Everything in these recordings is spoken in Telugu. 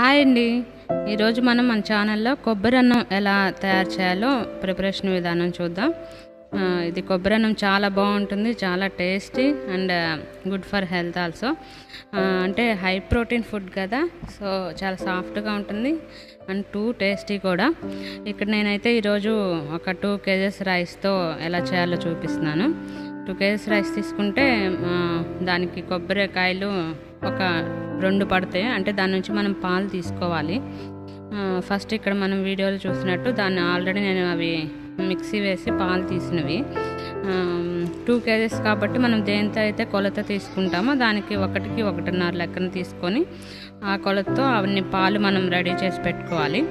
హాయ్ అండి. ఈరోజు మనం మన ఛానల్లో కొబ్బరి అన్నం ఎలా తయారు చేయాలో ప్రిపరేషన్ విధానం చూద్దాం. ఇది కొబ్బరి అన్నం చాలా బాగుంటుంది చాలా tasty and good for health also. అంటే హై ప్రోటీన్ ఫుడ్ కదా సో చాలా సాఫ్ట్గా ఉంటుంది అండ్ టూ టేస్టీ కూడా. ఇక్కడ నేనైతే ఈరోజు ఒక టూ కేజెస్ రైస్తో ఎలా చేయాలో చూపిస్తున్నాను. టూ కేజెస్ రైస్ తీసుకుంటే దానికి కొబ్బరికాయలు ఒక రెండు పడతాయి. అంటే దాని నుంచి మనం పాలు తీసుకోవాలి. ఫస్ట్ ఇక్కడ మనం వీడియోలో చూసినట్టు దాన్ని ఆల్రెడీ నేను అవి మిక్సీ వేసి పాలు తీసినవి. టూ కేజెస్ కాబట్టి మనం దేంతో అయితే కొలత తీసుకుంటామో దానికి ఒకటికి ఒకటిన్నర లెక్కన తీసుకొని ఆ కొలతతో అవన్నీ పాలు మనం రెడీ చేసి పెట్టుకోవాలి.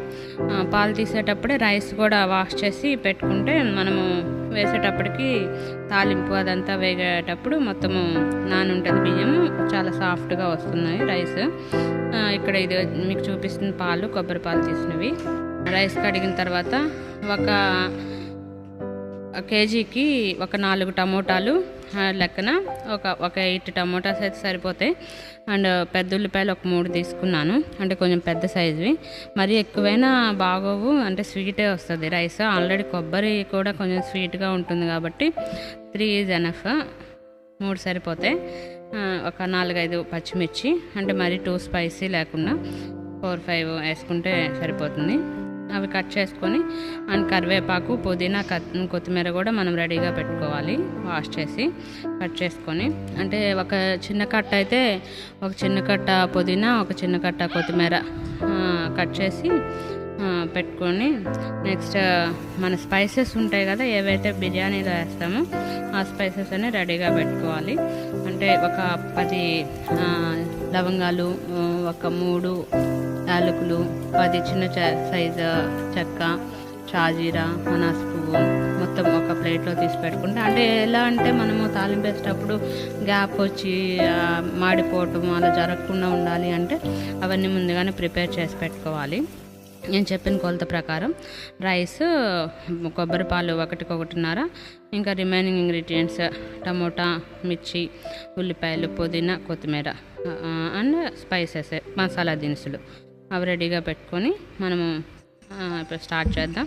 పాలు తీసేటప్పుడే రైస్ కూడా వాష్ చేసి పెట్టుకుంటే మనము వేసేటప్పటికి తాలింపు అదంతా వేగేటప్పుడు మొత్తము నానుంటుంది బియ్యము. చాలా సాఫ్ట్గా వస్తున్నాయి రైస్. ఇక్కడ ఇది మీకు చూపిస్తున్న పాలు కొబ్బరి పాలు తీసినవి. రైస్ కడిగిన తర్వాత ఒక కేజీకి ఒక నాలుగు టమోటాలు లెక్కన ఒక ఒక ఎయిట్ టమోటాస్ అయితే సరిపోతాయి. అండ్ పెద్ద ఉల్లిపాయలు ఒక మూడు తీసుకున్నాను. అంటే కొంచెం పెద్ద సైజువి. మరి ఎక్కువైనా బాగోవు అంటే స్వీటే వస్తుంది. రైస్ ఆల్రెడీ కొబ్బరి కూడా కొంచెం స్వీట్గా ఉంటుంది కాబట్టి త్రీ ఈజ్ ఎనఫ్. మూడు సరిపోతాయి. ఒక నాలుగైదు పచ్చిమిర్చి. అంటే మరి టూ స్పైసీ లేకుండా ఫోర్ ఫైవ్ వేసుకుంటే సరిపోతుంది. అవి కట్ చేసుకొని అండ్ కరివేపాకు పుదీనా కత్ కొత్తిమీర కూడా మనం రెడీగా పెట్టుకోవాలి వాష్ చేసి కట్ చేసుకొని. అంటే ఒక చిన్న కట్ట అయితే ఒక చిన్న కట్ట పుదీనా ఒక చిన్న కట్ట కొత్తిమీర కట్ చేసి పెట్టుకొని. నెక్స్ట్ మన స్పైసెస్ ఉంటాయి కదా ఏవైతే బిర్యానీలో వేస్తామో ఆ స్పైసెస్ అన్ని రెడీగా పెట్టుకోవాలి. అంటే ఒక పది లవంగాలు ఒక మూడు యాలకులు పది చిన్న సైజు చెక్క షాజీరా మనాస్ పువ్వు మొత్తం ఒక ప్లేట్లో తీసి పెట్టుకుంటే అంటే ఎలా అంటే మనము తాలింపు వేసేటప్పుడు గ్యాప్ వచ్చి మాడిపోవటం అలా జరగకుండా ఉండాలి అంటే అవన్నీ ముందుగానే ప్రిపేర్ చేసి పెట్టుకోవాలి. నేను చెప్పిన కొలత ప్రకారం రైస్ కొబ్బరి పాలు ఒకటికి ఒకటిన్నర ఇంకా రిమైనింగ్ ఇంగ్రీడియంట్స్ టమోటా మిర్చి ఉల్లిపాయలు పుదీనా కొత్తిమీర అండ్ స్పైసెస్ మసాలా దినుసులు. అవి రెడీగా పెట్టుకొని మనము ఇప్పుడు స్టార్ట్ చేద్దాం.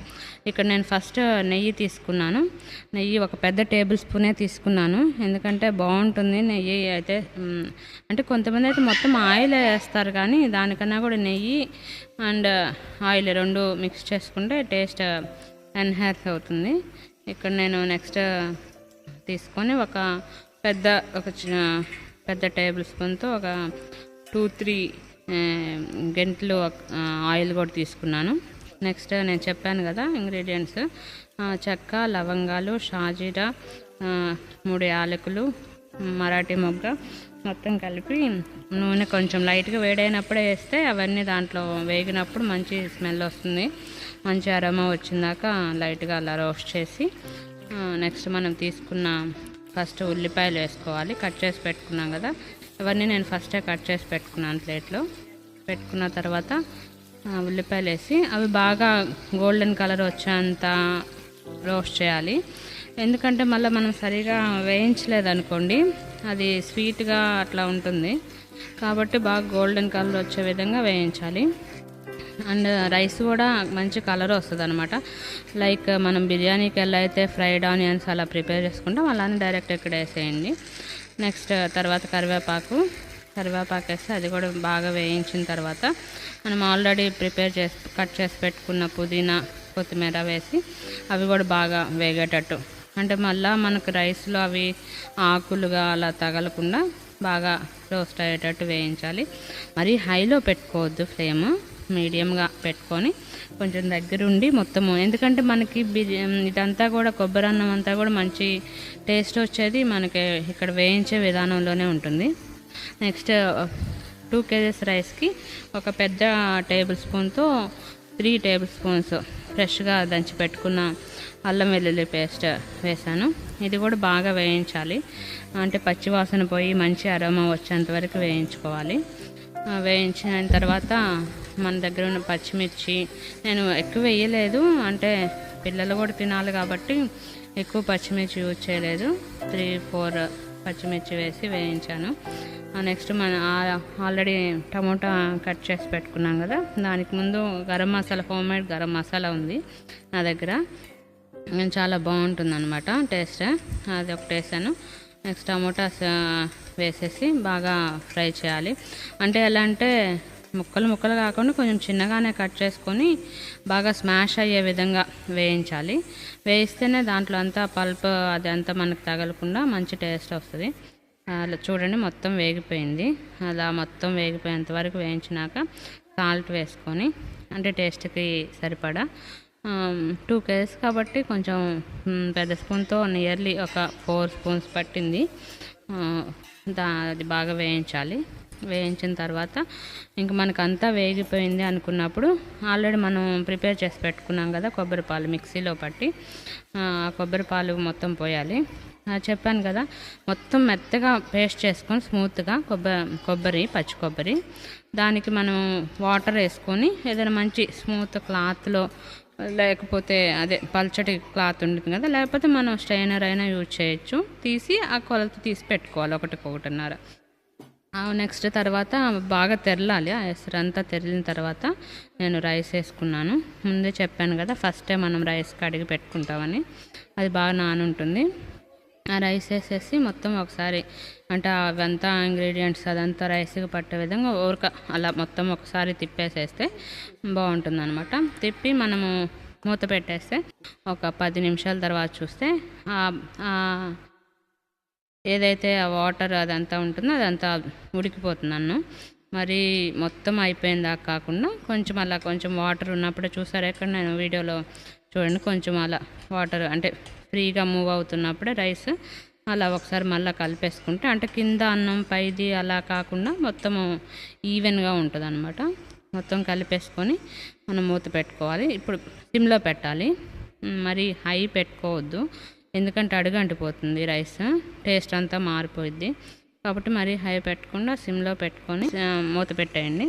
ఇక్కడ నేను ఫస్ట్ నెయ్యి తీసుకున్నాను. నెయ్యి ఒక పెద్ద టేబుల్ స్పూనే తీసుకున్నాను. ఎందుకంటే బాగుంటుంది నెయ్యి అయితే అంటే కొంతమంది అయితే మొత్తం ఆయిల్ వేస్తారు కానీ దానికన్నా కూడా నెయ్యి అండ్ ఆయిల్ రెండు మిక్స్ చేసుకుంటే టేస్ట్ ఎన్హాన్స్ అవుతుంది. ఇక్కడ నేను నెక్స్ట్ తీసుకొని ఒక పెద్ద ఒక పెద్ద టేబుల్ స్పూన్తో ఒక టూ త్రీ గెంట్లు ఆయిల్ కూడా తీసుకున్నాను. నెక్స్ట్ నేను చెప్పాను కదా ఇంగ్రీడియంట్స్ చెక్క లవంగాలు షాజీరా మూడు యాలకులు మరాఠీ మొగ్గ మొత్తం కలిపి నూనె కొంచెం లైట్గా వేడైనప్పుడే వేస్తే అవన్నీ దాంట్లో వేగినప్పుడు మంచి స్మెల్ వస్తుంది. మంచి అరమ వచ్చిందాక లైట్గా అలా రోస్ట్ చేసి నెక్స్ట్ మనం తీసుకున్న ఫస్ట్ ఉల్లిపాయలు వేసుకోవాలి. కట్ చేసి పెట్టుకున్నాం కదా. ఇవన్నీ నేను ఫస్టే కట్ చేసి పెట్టుకున్నాను ప్లేట్లో. పెట్టుకున్న తర్వాత ఉల్లిపాయలు వేసి అవి బాగా గోల్డెన్ కలర్ వచ్చేంత రోస్ట్ చేయాలి. ఎందుకంటే మళ్ళీ మనం సరిగా వేయించలేదు అనుకోండి అది స్వీట్గా అట్లా ఉంటుంది. కాబట్టి బాగా గోల్డెన్ కలర్ వచ్చే విధంగా వేయించాలి. అండ్ రైస్ కూడా మంచి కలర్ వస్తుంది అనమాట లైక్ మనం బిర్యానీకి ఎలా అయితే ఫ్రైడ్ ఆనియన్స్ అలా ప్రిపేర్ చేసుకుంటాం అలానే డైరెక్ట్ ఇక్కడ వేసేయండి. నెక్స్ట్ తర్వాత కరివేపాకు. కరివేపాకు వేస్తే అది కూడా బాగా వేయించిన తర్వాత మనం ఆల్రెడీ ప్రిపేర్ చేసి కట్ చేసి పెట్టుకున్న పుదీనా కొత్తిమీర వేసి అవి కూడా బాగా వేగేటట్టు. అంటే మళ్ళీ మనకు రైస్లో అవి ఆకులుగా అలా తగలకుండా బాగా రోస్ట్ అయ్యేటట్టు వేయించాలి. మరీ హైలో పెట్టుకోవద్దు ఫ్లేమ్. మీడియంగా పెట్టుకొని కొంచెం దగ్గరుండి మొత్తము. ఎందుకంటే మనకి బిర్యా ఇదంతా కూడా కొబ్బరి అన్నం అంతా కూడా మంచి టేస్ట్ వచ్చేది మనకి ఇక్కడ వేయించే విధానంలోనే ఉంటుంది. నెక్స్ట్ టూ కేజెస్ రైస్కి ఒక పెద్ద టేబుల్ స్పూన్తో త్రీ టేబుల్ స్పూన్స్ ఫ్రెష్గా దంచి పెట్టుకున్న అల్లం వెల్లుల్లి పేస్ట్ వేసాను ఇది కూడా బాగా వేయించాలి. అంటే పచ్చివాసన పోయి మంచి అరోమా వచ్చేంత వరకు వేయించుకోవాలి. వేయించిన తర్వాత మన దగ్గర ఉన్న పచ్చిమిర్చి. నేను ఎక్కువ వేయలేదు. అంటే పిల్లలు కూడా తినాలి కాబట్టి ఎక్కువ పచ్చిమిర్చి యూజ్ చేయలేదు. త్రీ ఫోర్ పచ్చిమిర్చి వేసి వేయించాను. నెక్స్ట్ మన ఆల్రెడీ టమోటా కట్ చేసి పెట్టుకున్నాం కదా. దానికి ముందు గరం మసాలా హోమ్ మేడ్ గరం మసాలా ఉంది నా దగ్గర. చాలా బాగుంటుంది అనమాట టేస్ట్. అది ఒకటి వేసాను. నెక్స్ట్ టమోటాస్ వేసేసి బాగా ఫ్రై చేయాలి. అంటే ఎలా అంటే ముక్కలు ముక్కలు కాకుండా కొంచెం చిన్నగానే కట్ చేసుకొని బాగా స్మాష్ అయ్యే విధంగా వేయించాలి. వేయిస్తేనే దాంట్లో అంతా పల్ప్ అది అంతా మనకు తగలకుండా మంచి టేస్ట్ వస్తుంది. అలా చూడండి మొత్తం వేగిపోయింది. అలా మొత్తం వేగిపోయేంత వరకు వేయించినాక సాల్ట్ వేసుకొని అంటే టేస్ట్కి సరిపడా టూ కేజెస్ కాబట్టి కొంచెం పెద్ద స్పూన్తో నియర్లీ ఒక ఫోర్ స్పూన్స్ పట్టింది. దా అది బాగా వేయించాలి. వేయించిన తర్వాత ఇంక మనకు అంతా వేగిపోయింది అనుకున్నప్పుడు ఆల్రెడీ మనం ప్రిపేర్ చేసి పెట్టుకున్నాం కదా కొబ్బరి పాలు మిక్సీలో పట్టి ఆ కొబ్బరి పాలు మొత్తం పోయాలి. చెప్పాను కదా మొత్తం మెత్తగా పేస్ట్ చేసుకొని స్మూత్గా కొబ్బరి కొబ్బరి పచ్చి కొబ్బరి దానికి మనం వాటర్ వేసుకొని ఏదైనా మంచి స్మూత్ క్లాత్లో లేకపోతే అదే పల్చటి క్లాత్ ఉంటుంది కదా లేకపోతే మనం స్ట్రైనర్ అయినా యూజ్ చేయొచ్చు. తీసి ఆ కొలత తీసి పెట్టుకోవాలి ఒకటికి ఒకటిన్నర నెక్స్ట్ తర్వాత బాగా తెరలాలి. ఆ ఎసరు అంతా తెరిలిన తర్వాత నేను రైస్ వేసుకున్నాను. ముందే చెప్పాను కదా ఫస్టే మనం రైస్ కడిగి పెట్టుకుంటామని. అది బాగా నానుంటుంది. ఆ రైస్ వేసేసి మొత్తం ఒకసారి అంటే అవంతా ఇంగ్రీడియంట్స్ అదంతా రైస్కి పట్టే విధంగా ఊరక అలా మొత్తం ఒకసారి తిప్పేసేస్తే బాగుంటుంది అనమాట తిప్పి మనము మూత పెట్టేస్తే ఒక పది నిమిషాల తర్వాత చూస్తే ఏదైతే ఆ వాటర్ అదంతా ఉంటుందో అదంతా ఉడికిపోతుంది అన్నం మరి మొత్తం అయిపోయిందా కాకుండా కొంచెం అలా కొంచెం వాటర్ ఉన్నప్పుడే చూసారు? ఎక్కడ నేను వీడియోలో చూడండి కొంచెం అలా వాటర్ అంటే ఫ్రీగా మూవ్ అవుతున్నప్పుడే రైస్ అలా ఒకసారి మళ్ళీ కలిపేసుకుంటే అంటే కింద అన్నం పైది అలా కాకుండా మొత్తం ఈవెన్గా ఉంటుంది అనమాట మొత్తం కలిపేసుకొని మనం మూత పెట్టుకోవాలి. ఇప్పుడు సిమ్లో పెట్టాలి. మరి హై పెట్టుకోవద్దు. ఎందుకంటే అడుగు అంటిపోతుంది రైస్. టేస్ట్ అంతా మారిపోయింది కాబట్టి మరీ హై పెట్టకుండా సిమ్లో పెట్టుకొని మూత పెట్టేయండి.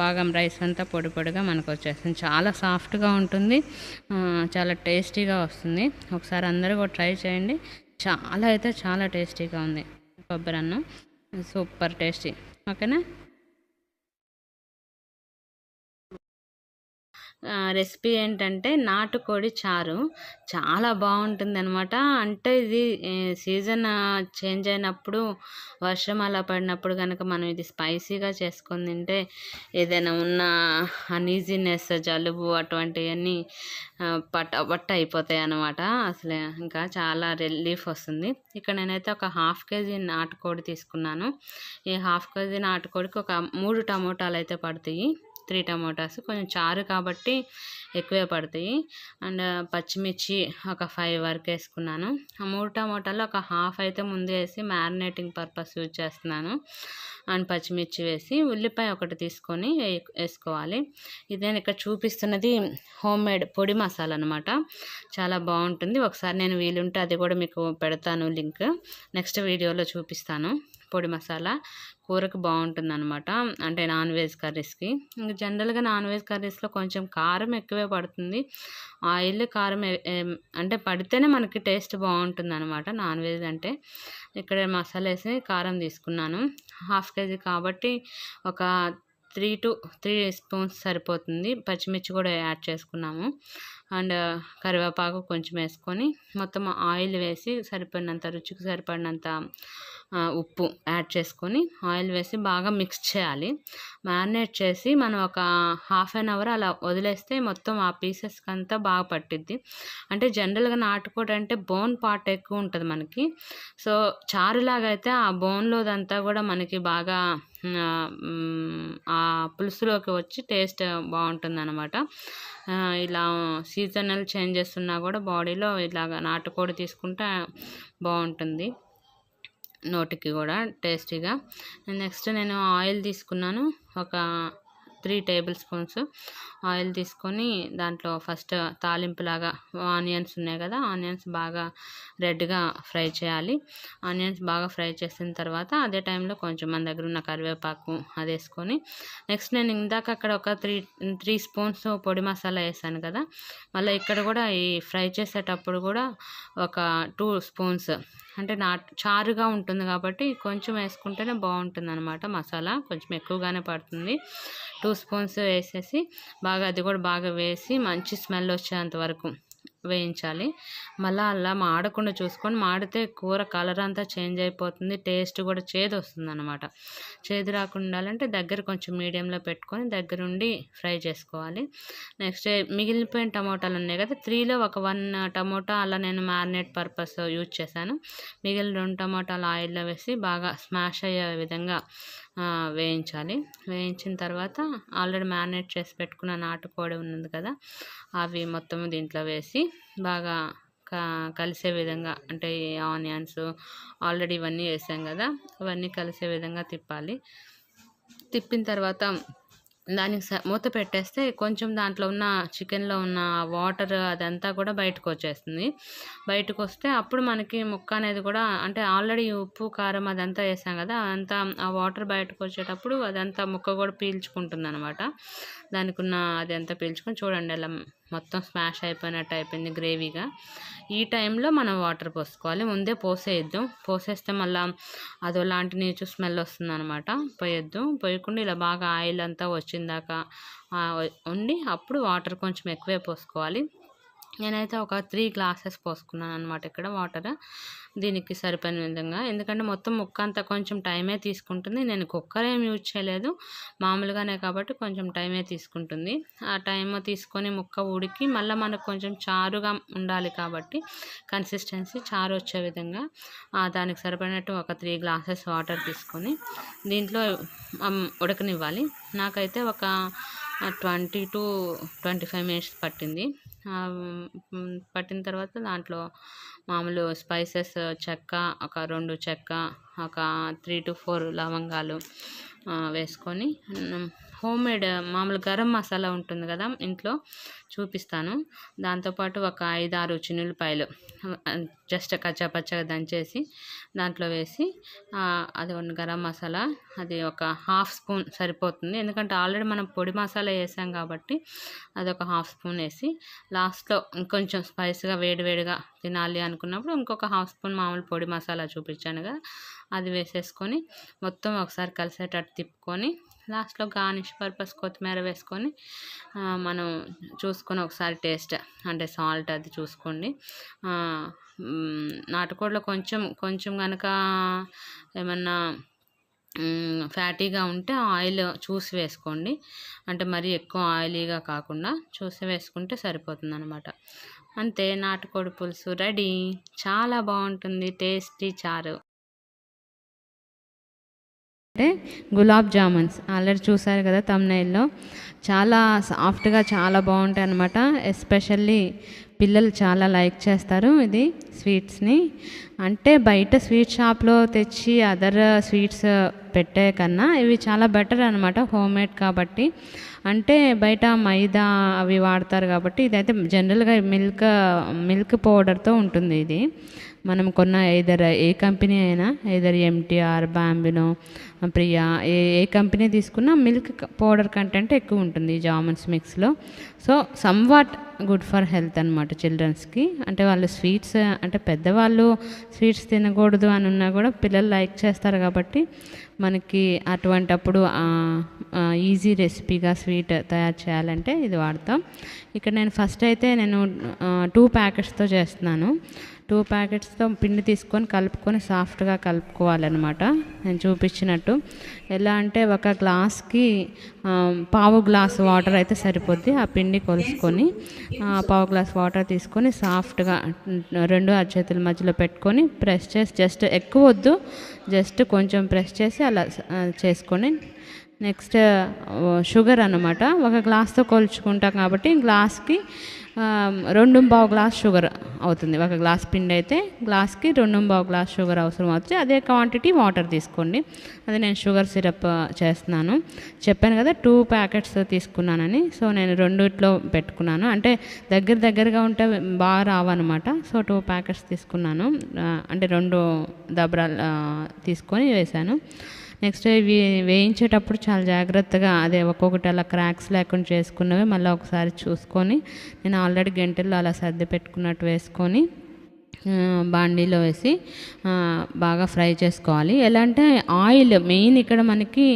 బాగా రైస్ అంతా పొడి పొడిగా మనకు వచ్చేస్తుంది. చాలా సాఫ్ట్గా ఉంటుంది. చాలా టేస్టీగా వస్తుంది. ఒకసారి అందరూ కూడా ట్రై చేయండి. చాలా అయితే చాలా టేస్టీగా ఉంది. కొబ్బరి అన్నం. Super tasty. ఓకేనా? రెసిపీ ఏంటంటే నాటుకోడి చారు. చాలా బాగుంటుంది అనమాట అంటే ఇది సీజన్ చేంజ్ అయినప్పుడు వర్షం అలా పడినప్పుడు కనుక మనం ఇది స్పైసీగా చేసుకొని తింటే ఏదైనా ఉన్న అనీజీనెస్ జలుబు అటువంటివన్నీ పట్ట పట్ట అయిపోతాయి అనమాట అసలు ఇంకా చాలా రిలీఫ్ వస్తుంది. ఇక్కడ నేనైతే ఒక హాఫ్ కేజీ నాటుకోడి తీసుకున్నాను. ఈ హాఫ్ కేజీ నాటుకోడికి ఒక మూడు టమోటాలు అయితే పడతాయి. త్రీ టమాటాస్ కొంచెం చారు కాబట్టి ఎక్కువే పడతాయి. అండ్ పచ్చిమిర్చి ఒక ఫైవ్ వరకు వేసుకున్నాను. ఆ మూడు టమోటాలు ఒక హాఫ్ అయితే ముందు వేసి మ్యారినేటింగ్ పర్పస్ యూజ్ చేస్తున్నాను. అండ్ పచ్చిమిర్చి వేసి ఉల్లిపాయ ఒకటి తీసుకొని వేసుకోవాలి. ఇది నేను ఇక్కడ చూపిస్తున్నది హోమ్ మేడ్ పొడి మసాలా అనమాట చాలా బాగుంటుంది. ఒకసారి నేను వీలుంటే అది కూడా మీకు పెడతాను లింక్. నెక్స్ట్ వీడియోలో చూపిస్తాను పొడి మసాలా. కూరకు బాగుంటుంది అనమాట అంటే నాన్ వెజ్ కర్రీస్కి. ఇంకా జనరల్గా నాన్ వెజ్ కర్రీస్లో కొంచెం కారం ఎక్కువే పడుతుంది. ఆయిల్ కారం అంటే పడితేనే మనకి టేస్ట్ బాగుంటుంది అనమాట నాన్ వెజ్ అంటే. ఇక్కడ మసాలా వేసి కారం తీసుకున్నాను. హాఫ్ కేజీ కాబట్టి ఒక త్రీ టు త్రీ స్పూన్స్ సరిపోతుంది. పచ్చిమిర్చి కూడా యాడ్ చేసుకున్నాము. అండ్ కరివేపాకు కొంచెం వేసుకొని మొత్తం ఆయిల్ వేసి సరిపడినంత రుచికి సరిపడినంత ఉప్పు యాడ్ చేసుకొని ఆయిల్ వేసి బాగా మిక్స్ చేయాలి. మ్యారినేట్ చేసి మనం ఒక హాఫ్ అన్ అవర్ అలా వదిలేస్తే మొత్తం ఆ పీసెస్కి అంతా బాగా పట్టిద్ది. అంటే జనరల్గా నాటుకోవడం అంటే బోన్ పార్ట్ ఎక్కువ ఉంటుంది మనకి. సో చారులాగా అయితే ఆ బోన్లోదంతా కూడా మనకి బాగా ఆ, ఆ పులుసులోకి వచ్చి టేస్ట్ బాగుంటుంది అనమాట ఇలా సీజనల్ చేంజెస్ ఉన్నా కూడా బాడీలో ఇలాగ నాటుకోడి తీసుకుంటే బాగుంటుంది. నోటికి కూడా టేస్టీగా. నెక్స్ట్ నేను ఆయిల్ తీసుకున్నాను. ఒక త్రీ టేబుల్ స్పూన్స్ ఆయిల్ తీసుకొని దాంట్లో ఫస్ట్ తాలింపులాగా ఆనియన్స్ ఉన్నాయి కదా ఆనియన్స్ బాగా రెడ్గా ఫ్రై చేయాలి. ఆనియన్స్ బాగా ఫ్రై చేసిన తర్వాత అదే టైంలో కొంచెం మన దగ్గర ఉన్న కరివేపాకు అది వేసుకొని నెక్స్ట్ నేను ఇందాక అక్కడ ఒక త్రీ త్రీ స్పూన్స్ పొడి మసాలా వేసాను కదా మళ్ళీ ఇక్కడ కూడా ఈ ఫ్రై చేసేటప్పుడు కూడా ఒక టూ స్పూన్స్ అంటే నా చారుగా ఉంటుంది కాబట్టి కొంచెం వేసుకుంటేనే బాగుంటుంది అనమాట మసాలా కొంచెం ఎక్కువగానే పడుతుంది. టూ స్పూన్స్ వేసేసి బాగా అది కూడా బాగా వేసి మంచి స్మెల్ వచ్చేంత వరకు వేయించాలి. మళ్ళీ అలా మాడకుండా చూసుకొని మాడితే కూర కలర్ అంతా చేంజ్ అయిపోతుంది టేస్ట్ కూడా చేదు వస్తుంది అనమాట చేదు రాకుండా ఉండాలంటే దగ్గర కొంచెం మీడియంలో పెట్టుకొని దగ్గరుండి ఫ్రై చేసుకోవాలి. నెక్స్ట్ మిగిలిపోయిన టమోటాలు ఉన్నాయి కదా త్రీలో ఒక వన్ టమోటా అలా నేను మ్యారినేట్ పర్పస్ యూజ్ చేశాను. మిగిలిన రెండు టమోటాలు ఆయిల్లో వేసి బాగా స్మాష్ అయ్యే విధంగా వేయించాలి. వేయించిన తర్వాత ఆల్రెడీ మ్యారినేట్ చేసి పెట్టుకున్న నాటుకోడి ఉన్నది కదా అవి మొత్తం దీంట్లో వేసి బాగా క- కలిసే విధంగా అంటే ఈ ఆనియన్స్ ఆల్రెడీ ఇవన్నీ వేసాం కదా ఇవన్నీ కలిసే విధంగా తిప్పాలి. తిప్పిన తర్వాత దానికి స- మూత పెట్టేస్తే కొంచెం దాంట్లో ఉన్న చికెన్లో ఉన్న వాటర్ అదంతా కూడా బయటకు వచ్చేస్తుంది. బయటకు వస్తే అప్పుడు మనకి ముక్క అనేది కూడా అంటే ఆల్రెడీ ఉప్పు కారం అదంతా వేసాం కదా అదంతా ఆ వాటర్ బయటకు వచ్చేటప్పుడు అదంతా ముక్క కూడా పీల్చుకుంటుంది అనమాట దానికి ఉన్న అదంతా పీల్చుకొని చూడండి అలా మొత్తం స్మాష్ అయిపోయినట్టు అయిపోయింది గ్రేవీగా. ఈ టైంలో మనం వాటర్ పోసుకోవాలి. ముందే పోసేయద్దు. పోసేస్తే మళ్ళీ అదో లాంటి నీచు స్మెల్ వస్తుంది అనమాట పోయొద్దు. పోయకుండా ఇలా బాగా ఆయిల్ అంతా వచ్చిందాక ఉండి అప్పుడు వాటర్ కొంచెం ఎక్కువే పోసుకోవాలి. నేనైతే ఒక త్రీ గ్లాసెస్ పోసుకున్నాను అనమాట ఇక్కడ వాటర్. దీనికి సరిపోయిన విధంగా. ఎందుకంటే మొత్తం ముక్క అంతా కొంచెం టైమే తీసుకుంటుంది. నేను కుక్కర్ ఏం యూజ్ చేయలేదు. మామూలుగానే కాబట్టి కొంచెం టైమే తీసుకుంటుంది. ఆ టైం తీసుకొని ముక్క ఉడికి మళ్ళీ మనకు కొంచెం చారుగా ఉండాలి కాబట్టి కన్సిస్టెన్సీ చారు వచ్చే విధంగా దానికి సరిపడినట్టు ఒక త్రీ గ్లాసెస్ వాటర్ తీసుకొని దీంట్లో ఉడకనివ్వాలి. నాకైతే ఒక twenty to twenty five minutes పట్టింది. పట్టిన తర్వాత దాంట్లో మామూలు స్పైసెస్ చెక్క ఒక రెండు చెక్క ఒక త్రీ టు ఫోర్ లవంగాలు వేసుకొని హోమ్ మేడ్ మామూలు గరం మసాలా ఉంటుంది కదా ఇంట్లో చూపిస్తాను. దాంతోపాటు ఒక ఐదు ఆరు చిన్నులపాయలు జస్ట్ కచ్చా పచ్చగా దంచేసి దాంట్లో వేసి అది ఉన్న గరం మసాలా అది ఒక హాఫ్ స్పూన్ సరిపోతుంది. ఎందుకంటే ఆల్రెడీ మనం పొడి మసాలా వేసాం కాబట్టి అది ఒక హాఫ్ స్పూన్ వేసి లాస్ట్లో ఇంకొంచెం స్పైస్గా వేడివేడిగా తినాలి అనుకున్నప్పుడు ఇంకొక హాఫ్ స్పూన్ మామూలు పొడి మసాలా చూపించాను కదా అది వేసేసుకొని మొత్తం ఒకసారి కలిసేటట్టు తిప్పుకొని లాస్ట్లో గార్నిష్ పర్పస్ కొత్తిమీర వేసుకొని మనం చూసుకొని ఒకసారి టేస్ట్ అంటే సాల్ట్ అది చూసుకోండి. నాటుకోడిలో కొంచెం కొంచెం కనుక ఏమన్నా ఫ్యాటీగా ఉంటే ఆయిల్ చూసి వేసుకోండి. అంటే మరీ ఎక్కువ ఆయిలీగా కాకుండా చూసి వేసుకుంటే సరిపోతుంది అనమాట అంతే నాటుకోడి పులుసు రెడీ. చాలా బాగుంటుంది టేస్టీ చారు. అంటే గులాబ్ జామున్స్. ఆల్రెడీ చూసారు కదా తమ్నైల్లో చాలా సాఫ్ట్గా చాలా బాగుంటాయి అనమాట ఎస్పెషల్లీ పిల్లలు చాలా లైక్ చేస్తారు ఇది స్వీట్స్ని. అంటే బయట స్వీట్ షాప్లో తెచ్చి అదర్ స్వీట్స్ పెట్టే కన్నా ఇవి చాలా బెటర్ అనమాట హోమ్ మేడ్ కాబట్టి. అంటే బయట మైదా అవి వాడతారు కాబట్టి ఇదైతే జనరల్గా మిల్క్ మిల్క్ పౌడర్తో ఉంటుంది ఇది. మనం కొన్న ఏదర్ ఏ కంపెనీ అయినా ఏదర్ ఎంటీఆర్ బాంబినో ప్రియా ఏ ఏ కంపెనీ తీసుకున్నా మిల్క్ పౌడర్ కంటెంట్ ఎక్కువ ఉంటుంది ఈ మిక్స్లో so somewhat good for health అనమాట చిల్డ్రన్స్కి అంటే వాళ్ళు స్వీట్స్ అంటే పెద్దవాళ్ళు స్వీట్స్ తినకూడదు అని ఉన్నా కూడా పిల్లలు లైక్ చేస్తారు కాబట్టి మనకి అటువంటప్పుడు ఈజీ రెసిపీగా స్వీట్ తయారు చేయాలంటే ఇది వాడతాం. ఇక్కడ నేను ఫస్ట్ అయితే నేను టూ ప్యాకెట్స్తో చేస్తున్నాను. టూ ప్యాకెట్స్తో పిండి తీసుకొని కలుపుకొని సాఫ్ట్గా కలుపుకోవాలన్నమాట. నేను చూపించినట్టు. ఎలా అంటే ఒక గ్లాస్కి పావు గ్లాస్ వాటర్ అయితే సరిపోద్ది ఆ పిండి కొలుసుకొని. పావు గ్లాస్ వాటర్ తీసుకొని సాఫ్ట్గా రెండు అరచేతుల మధ్యలో పెట్టుకొని ప్రెస్ చేసి జస్ట్ ఎక్కువ వద్దు జస్ట్ కొంచెం ప్రెస్ చేసి అలా చేసుకొని నెక్స్ట్ షుగర్ అనమాట ఒక గ్లాస్తో కొలుచుకుంటాం కాబట్టి గ్లాస్కి రెండు పావు గ్లాస్ షుగర్ అవుతుంది. ఒక గ్లాస్ పిండి అయితే గ్లాస్కి రెండు పావు గ్లాస్ షుగర్ అవసరం అవుతుంది. అదే క్వాంటిటీ వాటర్ తీసుకోండి. అది నేను షుగర్ సిరప్ చేస్తున్నాను. చెప్పాను కదా టూ ప్యాకెట్స్ తీసుకున్నానని. సో నేను రెండిట్లో పెట్టుకున్నాను. అంటే దగ్గర దగ్గరగా ఉంటే బాగా రావన్నమాట. సో టూ ప్యాకెట్స్ తీసుకున్నాను. అంటే రెండు దబ్రాలు తీసుకొని వేశాను. నెక్స్ట్ ఇవి వేయించేటప్పుడు చాలా జాగ్రత్తగా అదే ఒక్కొక్కటి అలా క్రాక్స్ లేకుండా చేసుకున్నవి మళ్ళీ ఒకసారి చూసుకొని నేను ఆల్రెడీ గంటల్లో అలా సర్ది పెట్టుకున్నట్టు వేసుకొని బాండీలో వేసి బాగా ఫ్రై చేసుకోవాలి. ఎలా అంటే ఆయిల్ మెయిన్ ఇక్కడ మనకి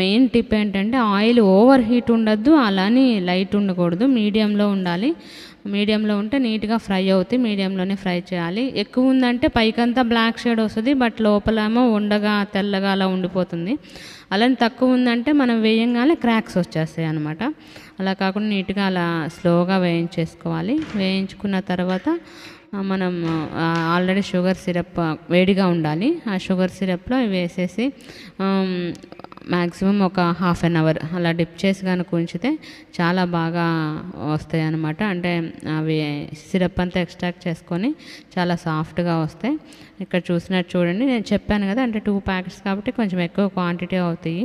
మెయిన్ టిప్ ఏంటంటే ఆయిల్ ఓవర్ హీట్ ఉండద్దు అలానే లైట్ ఉండకూడదు. మీడియంలో ఉండాలి. మీడియంలో ఉంటే నీట్గా ఫ్రై అవుతాయి. మీడియంలోనే ఫ్రై చేయాలి. ఎక్కువ ఉందంటే పైకంతా బ్లాక్ షేడ్ వస్తుంది బట్ లోపలేమో ఉండగా తెల్లగా అలా ఉండిపోతుంది. అలానే తక్కువ ఉందంటే మనం వేయంగానే క్రాక్స్ వచ్చేస్తాయి అనమాట అలా కాకుండా నీట్గా అలా స్లోగా వేయించేసుకోవాలి. వేయించుకున్న తర్వాత మనం ఆల్రెడీ షుగర్ సిరప్ వేడిగా ఉండాలి. ఆ షుగర్ సిరప్లో వేసేసి మ్యాక్సిమం ఒక హాఫ్ అన్ అవర్ అలా డిప్ చేసి కనుక ఉంచితే చాలా బాగా వస్తాయి అన్నమాట అంటే అవి సిరప్ అంతా ఎక్స్ట్రాక్ట్ చేసుకొని చాలా సాఫ్ట్గా వస్తాయి. ఇక్కడ చూసినట్టు చూడండి. నేను చెప్పాను కదా అంటే టూ ప్యాకెట్స్ కాబట్టి కొంచెం ఎక్కువ క్వాంటిటీ అవుతాయి.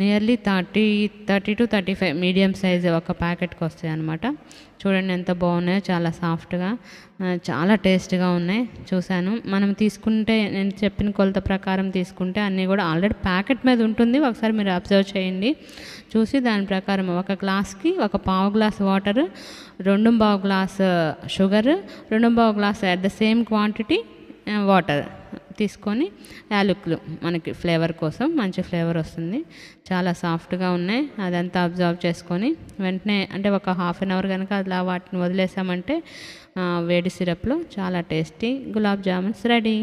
Nearly thirty thirty two thirty five medium size ఒక ప్యాకెట్కి వస్తాయి అనమాట చూడండి ఎంత బాగున్నాయో చాలా సాఫ్ట్గా చాలా టేస్ట్గా ఉన్నాయి. చూశాను. మనం తీసుకుంటే నేను చెప్పిన కొలత ప్రకారం తీసుకుంటే అన్నీ కూడా ఆల్రెడీ ప్యాకెట్ మీద ఉంటుంది. ఒకసారి మీరు అబ్జర్వ్ చేయండి. చూసి దాని ప్రకారం ఒక గ్లాస్కి ఒక పావు గ్లాస్ వాటర్ రెండు పావు గ్లాస్ షుగర్ రెండు పావు glass at the same quantity water తీసుకొని యాలకులు మనకి ఫ్లేవర్ కోసం మంచి ఫ్లేవర్ వస్తుంది. చాలా సాఫ్ట్గా ఉన్నాయి. అదంతా అబ్జర్వ్ చేసుకొని వెంటనే అంటే ఒక హాఫ్ అన్ అవర్ కనుక అలా వాటిని వదిలేసామంటే వేడి సిరప్లో చాలా టేస్టీ. గులాబ్ జామున్స్ రెడీ.